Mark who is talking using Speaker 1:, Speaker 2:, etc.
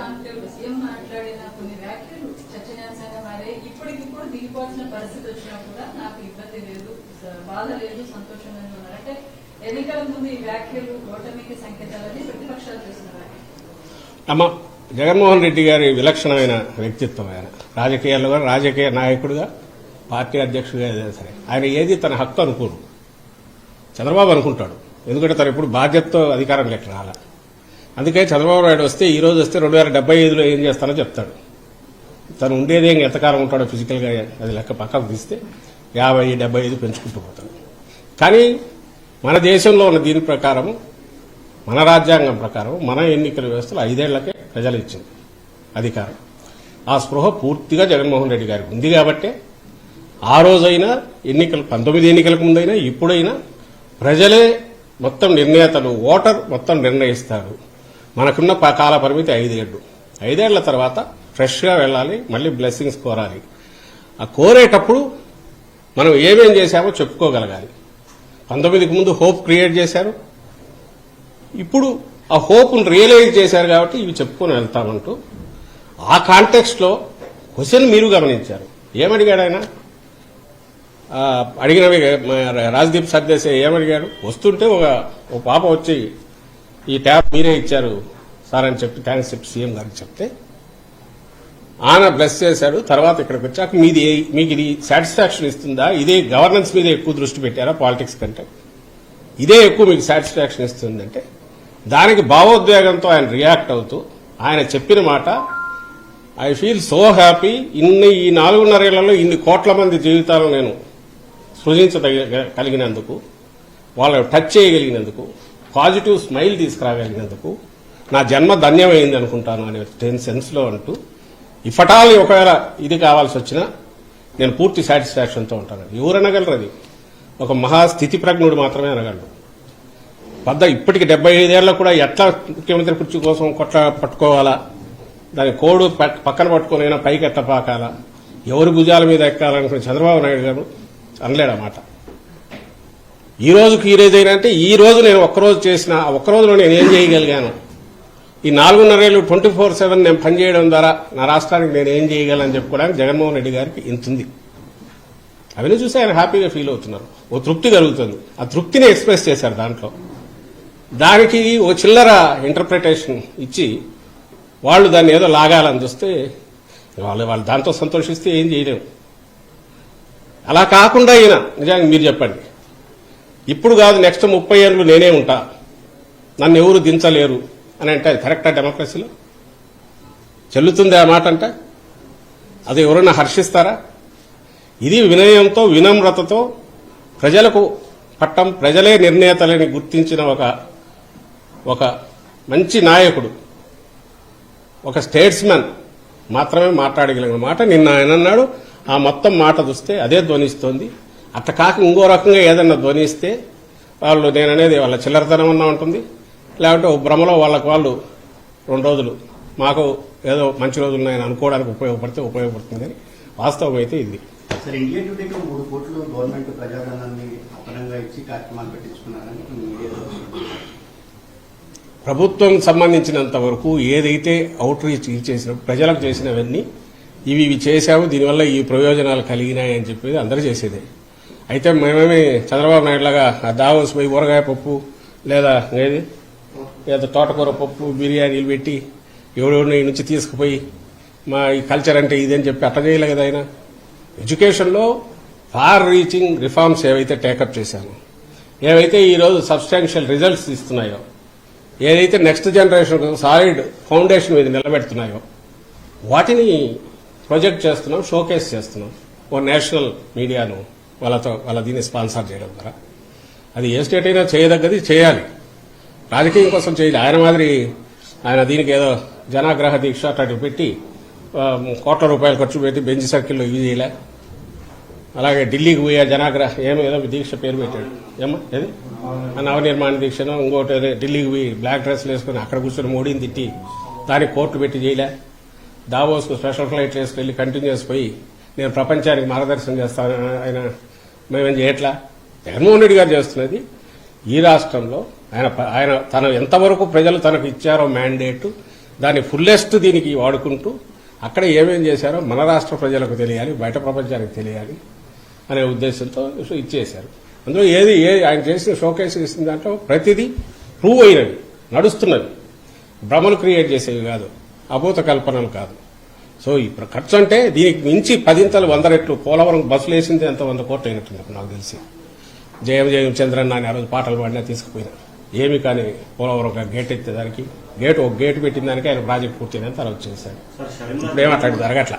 Speaker 1: Conclave CM మాట్లాడిన కొన్ని వ్యాఖ్యలు చర్చనీయాంశంగా మారే ఇప్పటికిప్పుడు దిగిపోవాల్సిన పరిస్థితి వచ్చినా కూడా నాకు ఇబ్బంది లేదు బాధ లేదు సంతోషంగా ఉన్నారు. అంటే ఎన్నికల ముందు ఈ వ్యాఖ్యలు ఓటమికి సంకేతాలని ప్రతిపక్షాలు చేస్తున్నారు
Speaker 2: అమ్మా జగన్మోహన్ రెడ్డి గారి విలక్షణమైన వ్యక్తిత్వం ఆయన. రాజకీయాల్లో కూడా రాజకీయ నాయకుడుగా పార్టీ అధ్యక్షుడిగా ఏదైనా సరే. ఆయన ఏది తన హక్కు అనుకోడు. చంద్రబాబు అనుకుంటాడు. ఎందుకంటే తను ఇప్పుడు బాధ్యతతో అధికారం లెక్క రాల. అందుకే చంద్రబాబు నాయుడు వస్తే ఈ రోజు వస్తే రెండు వేల డెబ్బై ఐదులో ఏం చేస్తానో చెప్తాడు. తను ఉండేది ఎంతకాలం ఉంటాడో ఫిజికల్గా అది లెక్క పక్కకు తీస్తే యాభై డెబ్బై ఐదు పెంచుకుంటూ పోతాడు. కానీ మన దేశంలో ఉన్న దీని ప్రకారం మన రాజ్యాంగం ప్రకారం మన ఎన్నికల వ్యవస్థలో ఐదేళ్ళకే ప్రజలు ఇచ్చింది అధికారం. ఆ స్పృహ పూర్తిగా జగన్మోహన్ రెడ్డి గారికి ఉంది కాబట్టే ఆ రోజైనా ఎన్నికలు పంతొమ్మిది ఎన్నికలకు ముందైనా ఇప్పుడైనా ప్రజలే మొత్తం నిర్ణేతలు ఓటర్ మొత్తం నిర్ణయిస్తారు. మనకున్న ప- కాల పరిమితి ఐదేళ్ళు ఐదేళ్ళ తర్వాత ఫ్రెష్గా వెళ్ళాలి మళ్ళీ బ్లెస్సింగ్స్ కోరాలి. ఆ కోరేటప్పుడు మనం ఏమేం చేశామో చెప్పుకోగలగాలి. పంతొమ్మిదికి ముందు హోప్ క్రియేట్ చేశారు. ఇప్పుడు ఆ హోప్ను రియలైజ్ చేశారు కాబట్టి ఇవి చెప్పుకొని వెళ్తామంటూ ఆ కాంటెక్స్ట్లో క్వశ్చన్ మీరు గమనించారు. ఏమడిగాడు ఆయన? అడిగినవి మ- రాజ్దీప్ సర్దేశాయ్ ఏమడిగాడు? వస్తుంటే ఒక ఒక పాప వచ్చి ఈ ట్యాబ్ మీరే ఇచ్చారు. సార్ అని చెప్పి థ్యాంక్స్ చెప్పి సీఎం గారికి చెప్తే ఆయన బ్లెస్ చేశాడు. తర్వాత ఇక్కడికి వచ్చాక మీది మీకు ఇది సాటిస్ఫాక్షన్ ఇస్తుందా? ఇదే గవర్నెన్స్ మీద ఎక్కువ దృష్టి పెట్టారా పాలిటిక్స్ కంటే? ఇదే ఎక్కువ మీకు సాటిస్ఫాక్షన్ ఇస్తుందంటే దానికి భావోద్వేగంతో ఆయన రియాక్ట్ అవుతూ ఆయన చెప్పిన మాట ఐ ఫీల్ సో హ్యాపీ. ఇన్ని ఈ నాలుగున్నరేళ్ళలో ఇన్ని కోట్ల మంది జీవితాలను నేను సృజించగలిగినందుకు వాళ్ళని టచ్ చేయగలిగినందుకు పాజిటివ్ స్మైల్ తీసుకురాగలిగినందుకు నా జన్మ ధన్యమైంది అనుకుంటాను అనే టెన్ సెన్స్లో అంటూ ఇఫటాలు ఒకవేళ ఇది కావాల్సి వచ్చినా నేను పూర్తి సాటిస్ఫాక్షన్తో ఉంటాను. ఎవరు అనగలరు అది. ఒక మహా స్థితి ప్రజ్ఞుడు మాత్రమే అనగలడు పెద్ద ఇప్పటికి డెబ్బై ఐదేళ్ళకు కూడా ఎట్లా ముఖ్యమంత్రి కుర్చీ కోసం కొట్ట పట్టుకోవాలా? దాని కోడు పక్కన పట్టుకోనైనా పైకి ఎట్ట పాకాలా ఎవరి భుజాల మీద ఎక్కాలనుకున్న చంద్రబాబు నాయుడు గారు అనలేడు ఈ రోజుకి ఈ రోజైనా అంటే ఈ రోజు నేను ఒక్కరోజు చేసిన ఆ ఒక్క రోజులో నేను ఏం చేయగలిగాను? ఈ నాలుగున్నరేళ్ళు ట్వంటీ ఫోర్ సెవెన్ నేను పనిచేయడం ద్వారా నా రాష్ట్రానికి నేను ఏం చేయగలను చెప్పుకోవడానికి జగన్మోహన్ రెడ్డి గారికి ఇంతుంది. అవన్నీ చూసి ఆయన హ్యాపీగా ఫీల్ అవుతున్నారు. ఓ తృప్తి కలుగుతుంది. ఆ తృప్తిని ఎక్స్ప్రెస్ చేశారు దాంట్లో. దానికి ఓ చిల్లర ఇంటర్ప్రిటేషన్ ఇచ్చి వాళ్ళు దాన్ని ఏదో లాగాలని చూస్తే వాళ్ళు వాళ్ళు దాంతో సంతోషిస్తే ఏం చేయలేము. అలా కాకుండా ఈయన నిజానికి మీరు చెప్పండి. ఇప్పుడు కాదు నెక్స్ట్ ముప్పై ఏళ్ళు నేనే ఉంటా. నన్ను ఎవరు దించలేరు అని అంటే అది కరెక్టా డెమోక్రసీలో చెల్లుతుంది ఆ మాట అంటే? అది ఎవరైనా హర్షిస్తారా? ఇది వినయంతో వినమ్రతతో ప్రజలకు పట్టం ప్రజలే నిర్ణేతలని గుర్తించిన ఒక ఒక మంచి నాయకుడు ఒక స్టేట్స్మెన్ మాత్రమే మాట్లాడగలిగిన మాట. నిన్న ఆయన అన్నాడు ఆ మొత్తం మాట చూస్తే అదే ధ్వనిస్తోంది. అట్ట కాక ఇంకో రకంగా ఏదన్నా ధ్వనిస్తే వాళ్ళు నేననేది వాళ్ళ చిల్లరతనం అన్నా ఉంటుంది. లేకుంటే భ్రమలో వాళ్ళకు వాళ్ళు రెండు రోజులు మాకు ఏదో మంచి రోజులు ఉన్నాయని అనుకోవడానికి ఉపయోగపడితే ఉపయోగపడుతుంది అని వాస్తవం అయితే ఇది.
Speaker 3: సార్ ఇండియా టుడేకి మూడు కోట్లు గవర్నమెంట్ ప్రజాధనాన్ని అపనంగా ఇచ్చి కార్యక్రమాలు పెట్టించుకున్నారని మీడియాలో వస్తుంది.
Speaker 2: ప్రభుత్వం సంబంధించినంత వరకు ఏదైతే అవుట్ రీచ్ చేసిన ప్రజలకు చేసినవన్నీ ఇవి ఇవి చేశాము దీనివల్ల ఈ ప్రయోజనాలు కలిగినాయి అని చెప్పేది అందరూ చేసేదే. అయితే మేమేమి చంద్రబాబు నాయుడు లాగా ఆ దావోస్ పోయి ఊరగాయ పప్పు లేదా ఏది? లేదా తోటకూర పప్పు బిర్యానీలు పెట్టి ఎవడెవడిని నుంచి తీసుకుపోయి మా ఈ కల్చర్ అంటే ఇదని చెప్పి అట్ట కదా ఆయన. ఎడ్యుకేషన్లో ఫార్ రీచింగ్ రిఫార్మ్స్ ఏవైతే టేకప్ చేశాను ఏవైతే ఈరోజు సబ్స్టాన్షియల్ రిజల్ట్స్ ఇస్తున్నాయో ఏదైతే నెక్స్ట్ జనరేషన్ సాలిడ్ ఫౌండేషన్ మీద నిలబెడుతున్నాయో వాటిని ప్రొజెక్ట్ చేస్తున్నాం షోకేస్ చేస్తున్నాం. ఓ నేషనల్ మీడియాను వాళ్ళతో వాళ్ళ దీన్ని స్పాన్సర్ చేయడం ద్వారా. అది ఏ స్టేట్ అయినా చేయదగ్గది చేయాలి. రాజకీయం కోసం చేయాలి. ఆయన మాదిరి ఆయన దీనికి ఏదో జనాగ్రహ దీక్ష అట్లాంటివి పెట్టి కోట్ల రూపాయలు ఖర్చు పెట్టి బెంచ్ సర్కిల్లో ఇవి చేయలే. అలాగే ఢిల్లీకి పోయే జనాగ్రహ ఏమో ఏదో దీక్ష పేరు పెట్టాడు. ఏమో? ఏది? ఆ నవనిర్మాణ దీక్షను ఇంకోటి ఢిల్లీకి పోయి బ్లాక్ డ్రెస్లు వేసుకుని అక్కడ కూర్చొని మోడీని తిట్టి దానికి కోర్టు పెట్టి చేయలే. దావోస్కు స్పెషల్ ఫ్లైట్ వేసుకెళ్ళి కంటిన్యూస్ పోయి నేను ప్రపంచానికి మార్గదర్శనం చేస్తాను. ఆయన మేమేం చేయట్లా? జగన్మోహన్ రెడ్డి గారు చేస్తున్నది ఈ రాష్ట్రంలో ఆయన ఆయన తన ఎంతవరకు ప్రజలు తనకు ఇచ్చారో మ్యాండేట్ దాన్ని ఫుల్లెస్ట్ దీనికి వాడుకుంటూ అక్కడ ఏమేం చేశారో మన రాష్ట్ర ప్రజలకు తెలియాలి బయట ప్రపంచానికి తెలియాలి అనే ఉద్దేశంతో ఇచ్చేశారు. అందులో ఏది ఏ ఆయన చేసిన షోకేస్ చేసిన దాంట్లో ప్రతిదీ ప్రూవ్ అయినవి నడుస్తున్నవి. భ్రమలు క్రియేట్ చేసేవి కాదు అభూత కల్పనలు కాదు. సో ఇప్పుడు ఖర్చు అంటే దీనికి మించి పదింతలు వంద రెట్లు. పోలవరం బస్సులు వేసింది ఎంత వంద కోట్లు అయినట్టుంది నాకు తెలిసి. జయం జయం చంద్రన్న ఆ రోజు పాటలు పాడినా తీసుకుపోయినా. ఏమి కానీ పోలవరం ఒక గేట్ ఎత్తేదానికి గేట్ ఒక గేట్ పెట్టిన దానికి ఆయన ప్రాజెక్ట్ అలా వచ్చేసాడు
Speaker 4: సార్
Speaker 2: ఇప్పుడు ఏం అట్లాంటి జరగట్లా.